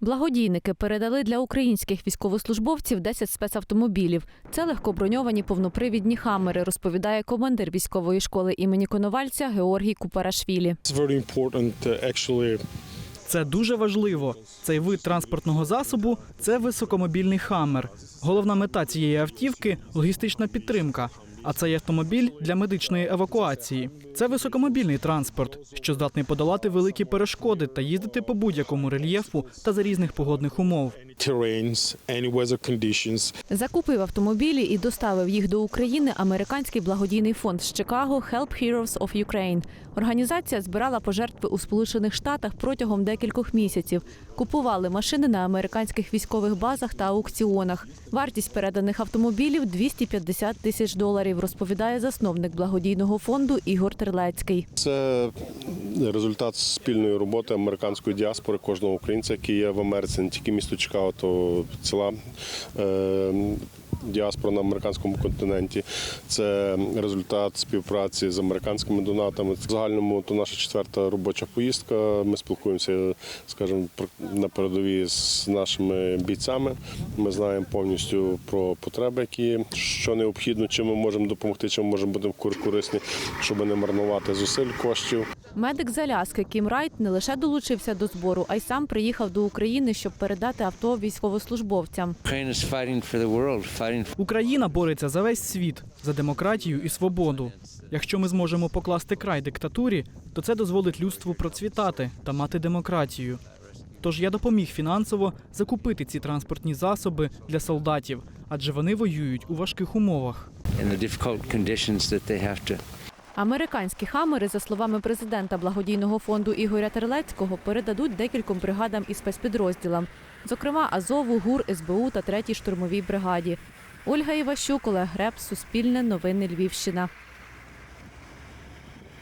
Благодійники передали для українських військовослужбовців 10 спецавтомобілів. Це легкоброньовані повнопривідні хамери, розповідає командир військової школи імені Коновальця Георгій Купарашвілі. Це дуже важливо. Цей вид транспортного засобу це високомобільний хаммер. Головна мета цієї автівки логістична підтримка. А цей автомобіль для медичної евакуації. Це високомобільний транспорт, що здатний подолати великі перешкоди та їздити по будь-якому рельєфу та за різних погодних умов. Закупив автомобілі і доставив їх до України американський благодійний фонд з Чикаго Help Heroes of Ukraine. Організація збирала пожертви у Сполучених Штатах протягом декількох місяців. Купували машини на американських військових базах та аукціонах. Вартість переданих автомобілів 250 тисяч доларів, розповідає засновник благодійного фонду Ігор Терлецький. Це результат спільної роботи американської діаспори кожного українця, який є в Америці, не тільки місто Чикаго, то ціла е, діаспора на американському континенті. Це результат співпраці з американськими донатами. В загальному то наша четверта робоча поїздка. Ми спілкуємося, скажімо, про- на передовій з нашими бійцями. Ми знаємо повністю про потреби, які що необхідно, чим ми можемо допомогти, чим можемо бути корисні, щоб не марнувати зусиль коштів. Медик з Аляски Кім Райт не лише долучився до збору, а й сам приїхав до України, щоб передати авто військовослужбовцям. Україна бореться за весь світ, за демократію і свободу. Якщо ми зможемо покласти край диктатурі, то це дозволить людству процвітати та мати демократію. Тож я допоміг фінансово закупити ці транспортні засоби для солдатів, адже вони воюють у важких умовах. Американські хамери, за словами президента благодійного фонду Ігоря Терлецького, передадуть декільком бригадам і спецпідрозділам, зокрема Азову, ГУР, СБУ та 3-й штурмовій бригаді. Ольга Іващук, Олег Греб, Суспільне, Новини Львівщина.